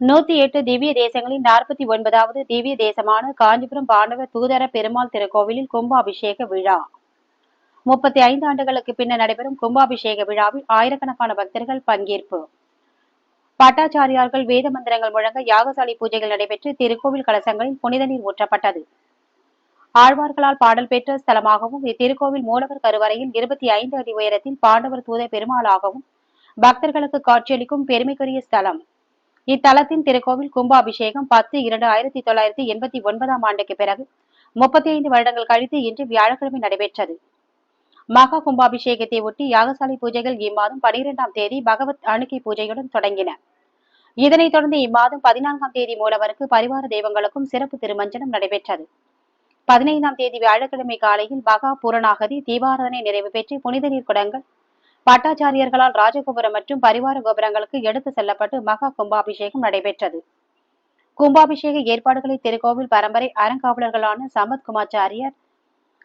நூத்தி எட்டு திவ்ய தேசங்களின் நாற்பத்தி ஒன்பதாவது திவ்ய தேசமான காஞ்சிபுரம் பாண்டவர் தூதர பெருமாள் திருக்கோவிலில் கும்பாபிஷேக விழா. முப்பத்தி ஐந்து ஆண்டுகளுக்கு பின்னர் நடைபெறும் கும்பாபிஷேக விழாவில் ஆயிரக்கணக்கான பக்தர்கள் பங்கேற்பு. பட்டாச்சாரியார்கள் வேத மந்திரங்கள் முழங்க யாகசாலை பூஜைகள் நடைபெற்று திருக்கோவில் கலசங்களில் புனித நீர் ஊற்றப்பட்டது. ஆழ்வார்களால் பாடல் பெற்ற ஸ்தலமாகவும் இத்திருக்கோவில் மூலவர் கருவறையில் இருபத்தி ஐந்து அடி உயரத்தில் பாண்டவர் தூத பெருமாளாகவும் பக்தர்களுக்கு காட்சியளிக்கும் பெருமைக்குரிய ஸ்தலம். இத்தலத்தின் திருக்கோவில் கும்பாபிஷேகம் பத்து இரண்டு ஆயிரத்தி தொள்ளாயிரத்தி எண்பத்தி ஒன்பதாம் ஆண்டுக்கு பிறகு முப்பத்தி ஐந்து வருடங்கள் கழித்து இன்று வியாழக்கிழமை நடைபெற்றது. மகா கும்பாபிஷேகத்தை ஒட்டி யாகசாலை பூஜைகள் இம்மாதம் பனிரெண்டாம் தேதி பகவத் அணுகை பூஜையுடன் தொடங்கின. இதனைத் தொடர்ந்து இம்மாதம் பதினான்காம் தேதி மூலவருக்கு பரிவார தெய்வங்களுக்கும் சிறப்பு திருமஞ்சனம் நடைபெற்றது. பதினைந்தாம் தேதி வியாழக்கிழமை காலையில் மகா பூரணாகதி தீபாராதனை நிறைவு பெற்று புனித நீர் குடங்கள் பட்டாச்சாரியர்களால் ராஜகோபுரம் மற்றும் பரிவார கோபுரங்களுக்கு எடுத்து செல்லப்பட்டு மகா கும்பாபிஷேகம் நடைபெற்றது. கும்பாபிஷேக ஏற்பாடுகளை திருக்கோவில் பரம்பரை அறங்காவலர்களான சமத் குமாச்சாரியார்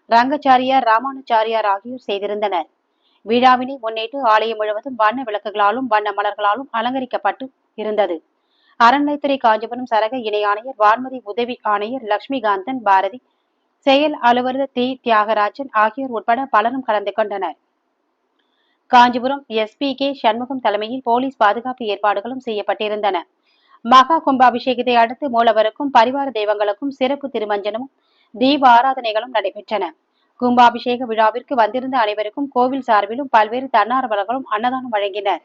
ரங்கச்சாரியார் ராமானுச்சாரியார் ஆகியோர் செய்திருந்தனர். விழாவினை முன்னிட்டு ஆலயம் முழுவதும் வண்ண விளக்குகளாலும் வண்ண மலர்களாலும் அலங்கரிக்கப்பட்டு இருந்தது. அறநிலைத்துறை காஞ்சிபுரம் சரக இணை ஆணையர் வான்மதி உதவி ஆணையர் லட்சுமிகாந்தன் பாரதி செயல் அலுவலர் தி தியாகராஜன் ஆகியோர் உட்பட பலரும் கலந்து கொண்டனர். காஞ்சிபுரம் எஸ்பி கே சண்முகம் தலைமையில் போலீஸ் பாதுகாப்பு ஏற்பாடுகளும் செய்யப்பட்டிருந்தன. மகா கும்பாபிஷேகத்தை அடுத்து மூலவருக்கும் பரிவார தெய்வங்களுக்கும் சிறப்பு திருமஞ்சனமும் தீப ஆராதனைகளும் நடைபெற்றன. கும்பாபிஷேக விழாவிற்கு வந்திருந்த அனைவருக்கும் கோவில் சார்பிலும் பல்வேறு தன்னார்வலர்களும் அன்னதானம் வழங்கினர்.